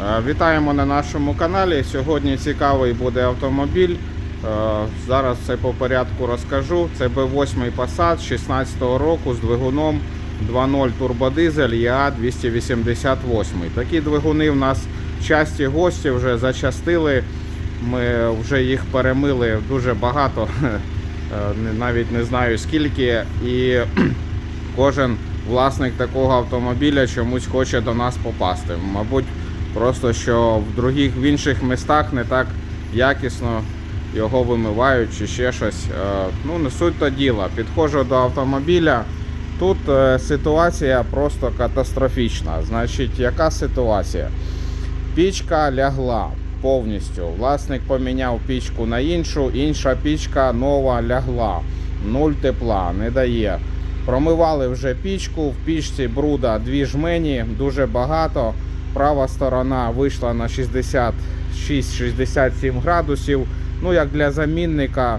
Е, Вітаємо на нашому каналі. Сьогодні цікавий буде автомобіль. Е, Зараз все по порядку розкажу. Це B8 Passat 16 року з двигуном 2.0 турбодизель EA 288. Такі двигуни в нас часті гості вже зачастили. Ми вже їх перемили дуже багато, Е, навіть не знаю скільки. І кожен власник такого автомобіля чомусь хоче до нас попасти. Мабуть, просто що в других в інших містах не так якісно його вимивають чи ще щось. Е, Ну, не суть то діла. Підходжу до автомобіля. Тут е, ситуація просто катастрофічна. Значить, яка ситуація? Пічка лягла повністю. Власник поміняв пічку на іншу, інша пічка нова лягла. Нуль тепла, не дає. Промивали вже пічку, в пічці бруда дві жмені, дуже багато. Права сторона вийшла на 66-67 градусів. Ну, як для замінника,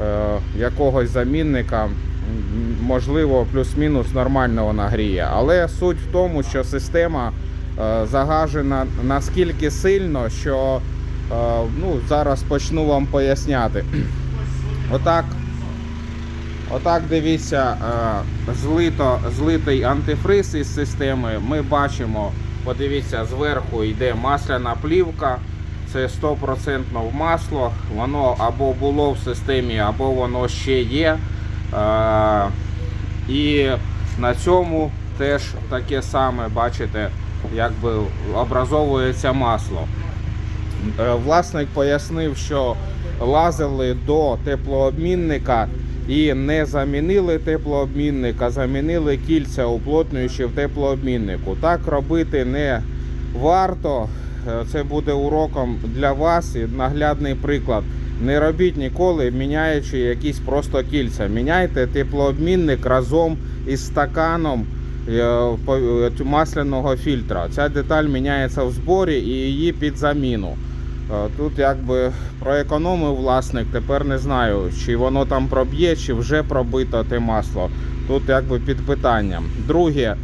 е, якогось замінника, можливо, плюс-мінус нормально вона гріє. Але суть в тому, що система е, загажена наскільки сильно, що е, ну, зараз почну вам поясняти. Отак Отак дивіться, злито, злитий антифриз із системи. Ми бачимо, подивіться, зверху йде масляна плівка. Це 100% в масло. Воно або було в системі, або воно ще є. Е, І на цьому теж таке саме, бачите, якби образовується масло. Е, Власник пояснив, що лазили до теплообмінника і не замінили теплообмінник, а замінили кільця, уплотнюючи в теплообміннику. Так робити не варто. Е, Це буде уроком для вас і наглядний приклад. Не робіть ніколи, міняючи якісь просто кільця. Міняйте теплообмінник разом із стаканом е, е, масляного фільтра. Ця деталь міняється в зборі і її під заміну. Тут якби проекономив власник, тепер не знаю, чи воно там проб'є, чи вже пробито те масло. Тут якби під питанням. Друге,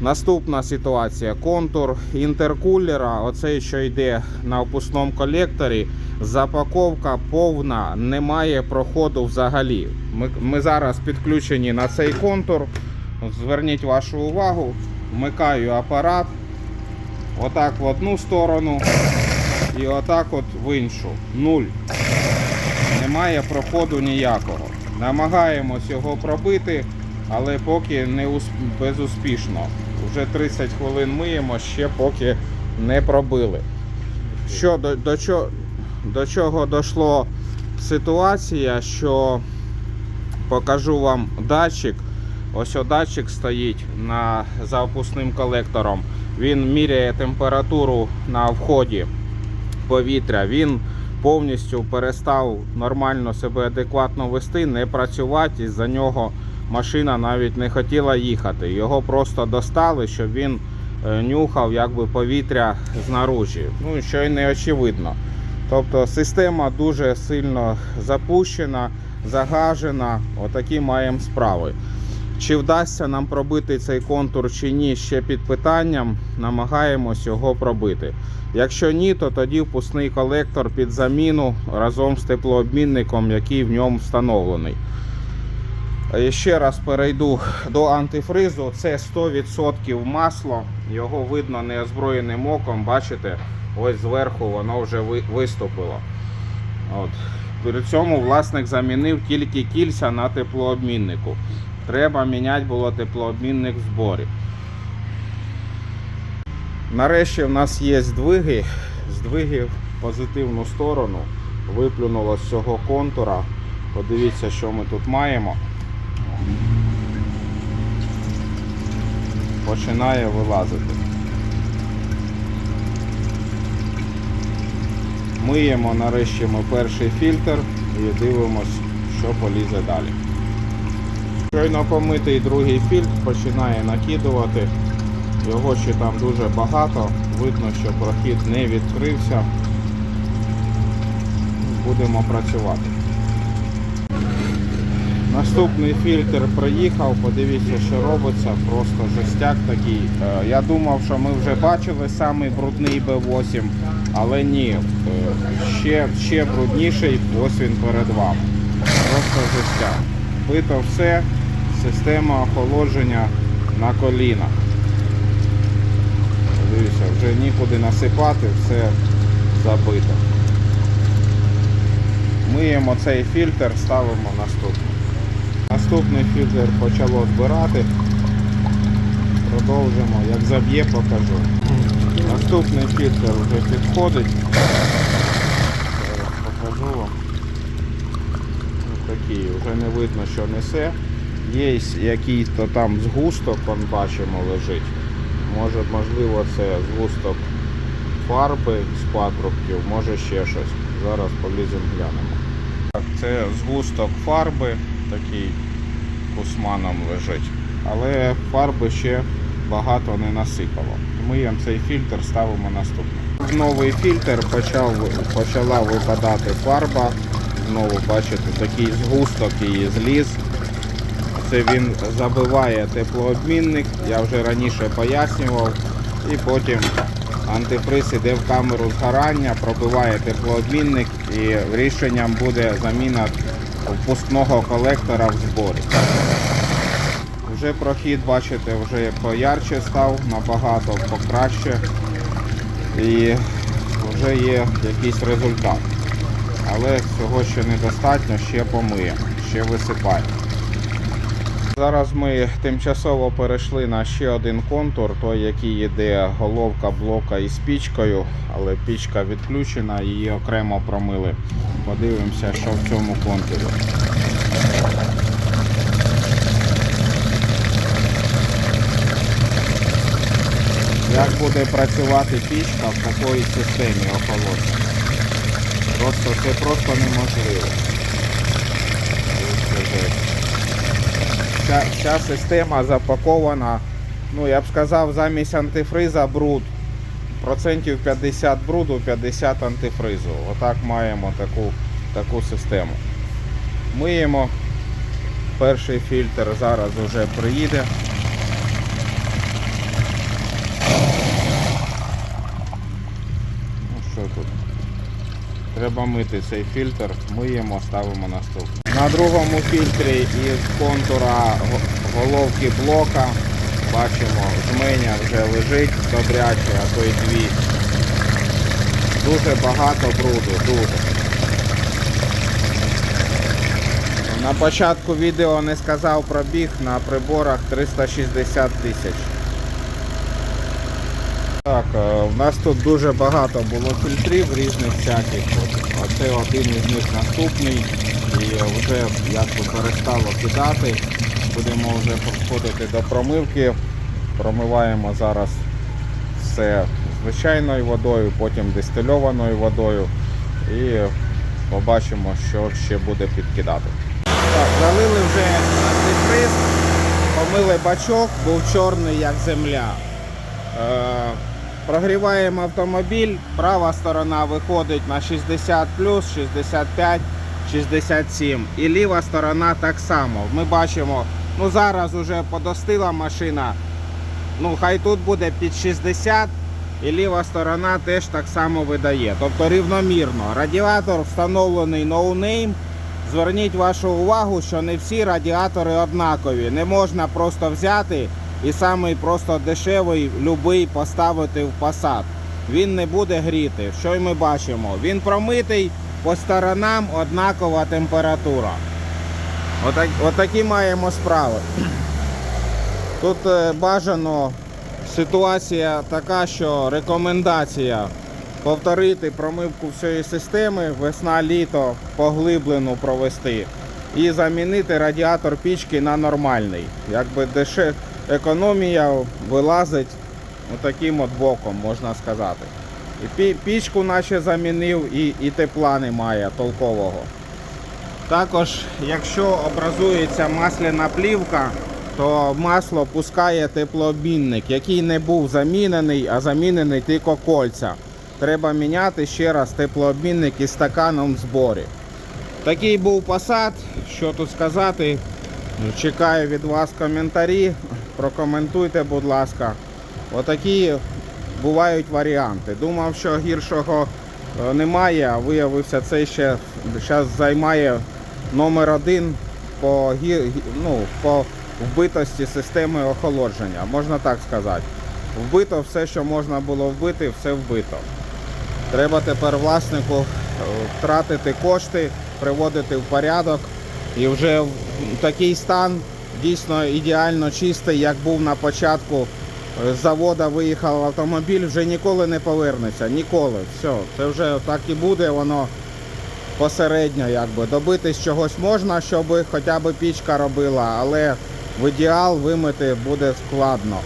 наступна ситуація. Контур інтеркулера, оцей, що йде на опусному колекторі, запаковка повна, немає проходу взагалі. Ми, ми зараз підключені на цей контур. Зверніть вашу увагу, вмикаю апарат. Отак в одну сторону і отак от в іншу. Нуль. Немає проходу ніякого. Намагаємось його пробити, але поки не усп... безуспішно. Вже 30 хвилин миємо, ще поки не пробили. Що до, до, чого, до чого дійшло ситуація, що покажу вам датчик. Ось датчик стоїть на, за опусним колектором. Він міряє температуру на вході повітря. Він повністю перестав нормально себе адекватно вести, не працювати. І за нього машина навіть не хотіла їхати. Його просто достали, щоб він е, нюхав якби повітря знаружі. Ну, що й не очевидно. Тобто система дуже сильно запущена, загажена. Отакі маємо справи. Чи вдасться нам пробити цей контур чи ні, ще під питанням. Намагаємось його пробити. Якщо ні, то тоді впускний колектор під заміну разом з теплообмінником, який в ньому встановлений. Е, Ще раз перейду до антифризу. Це 100% масло. Його видно неозброєним оком. Бачите, ось зверху воно вже виступило. От. При цьому власник замінив тільки кільця на теплообміннику. Треба міняти було теплообмінник в зборі. Нарешті в нас є здвиги. Здвиги в позитивну сторону. Виплюнуло з цього контура. Подивіться, що ми тут маємо. Починає вилазити. Миємо нарешті перший фільтр і дивимось, що полізе далі. Щойно помитий другий фільтр починає накидувати. Його ще там дуже багато. Видно, що прохід не відкрився. Будемо працювати. Наступний фільтр приїхав, подивіться, що робиться, просто жестяк такий. Е, Я думав, що ми вже бачили самий брудний B8, але ні, е, ще, ще брудніший, ось він перед вами. Просто жестяк. Бито все, система охолодження на колінах. Дивіться, вже нікуди насипати, все забито. Миємо цей фільтр, ставимо наступний. Наступний фільтр почало збирати. Продовжимо. Як заб'є, покажу. Наступний фільтр вже підходить. Зараз покажу вам. Ось такий, вже не видно, що несе. Є якийсь там згусток, он бачимо, лежить. Може, можливо, це згусток фарби з патрубків, може ще щось. Зараз поліземо глянемо. Так, це згусток фарби, такий кусманом лежить. Але фарби ще багато не насипало. Миємо цей фільтр, ставимо наступний. Новий фільтр почав, почала випадати фарба. Знову бачите, такий згусток її зліз. Це він забиває теплообмінник, я вже раніше пояснював. І потім антифриз іде в камеру згорання, пробиває теплообмінник і рішенням буде заміна впускного колектора в зборі. Вже прохід, бачите, вже поярче став, набагато покраще. І вже є якийсь результат. Але цього ще недостатньо, ще помиємо, ще висипаємо. Зараз ми тимчасово перейшли на ще один контур, той, який йде головка блока із пічкою, але пічка відключена, її окремо промили. Подивимося, що в цьому контурі. Як буде працювати пічка в такій системі охолодження? Просто це просто неможливо. Ця, ця система запакована, ну я б сказав, замість антифриза бруд. Процентів 50 бруду, 50 антифризу. Отак маємо таку, таку систему. Миємо. Перший фільтр зараз вже приїде. Ну що тут? Треба мити цей фільтр, миємо, ставимо наступний. На другому фільтрі із контура головки блока бачимо, жменя вже лежить добряче, а то й дві. Дуже багато бруду, дуже. На початку відео не сказав пробіг на приборах 360 тисяч. Так, е, в нас тут дуже багато було фільтрів різних всяких. Оце один із них наступний. І вже як перестало кидати. Будемо вже підходити до промивки. Промиваємо зараз все звичайною водою, потім дистильованою водою. І побачимо, що ще буде підкидати. Так, залили вже антифриз, помили бачок, був чорний як земля. Прогріваємо автомобіль, права сторона виходить на 60 65, 67. І ліва сторона так само. Ми бачимо, ну зараз вже подостила машина. Ну, хай тут буде під 60, і ліва сторона теж так само видає. Тобто рівномірно. Радіатор встановлений no. Зверніть вашу увагу, що не всі радіатори однакові. Не можна просто взяти і самий просто дешевий любий поставити в посад. Він не буде гріти. Що й ми бачимо? Він промитий по сторонам однакова температура. Отак, отакі маємо справи. Тут е, бажано ситуація така, що рекомендація повторити промивку всієї системи, весна-літо поглиблену провести і замінити радіатор пічки на нормальний. Якби деше економія вилазить таким от боком, можна сказати. І пічку наче замінив, і, і тепла немає толкового. Також, якщо образується масляна плівка, то масло пускає теплообмінник, який не був замінений, а замінений тільки кольця. Треба міняти ще раз теплообмінник із стаканом в зборі. Такий був посад, що тут сказати. Чекаю від вас коментарі. Прокоментуйте, будь ласка. Отакі бувають варіанти. Думав, що гіршого е, немає, а виявився цей ще зараз займає номер один по, ну, по вбитості системи охолодження, можна так сказати. Вбито все, що можна було вбити, все вбито. Треба тепер власнику е, втратити кошти, приводити в порядок. І вже в такий стан дійсно ідеально чистий, як був на початку е, з завода виїхав автомобіль, вже ніколи не повернеться. Ніколи. Все, це вже так і буде, воно посередньо якби. Добитись чогось можна, щоб хоча б пічка робила, але в ідеал вимити буде складно.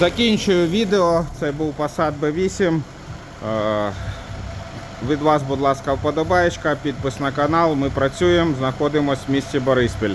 Закінчую відео. Це був Passat B8. Е, Від вас, будь ласка, вподобаєчка, підпис на канал. Ми працюємо, знаходимося в місті Бориспіль.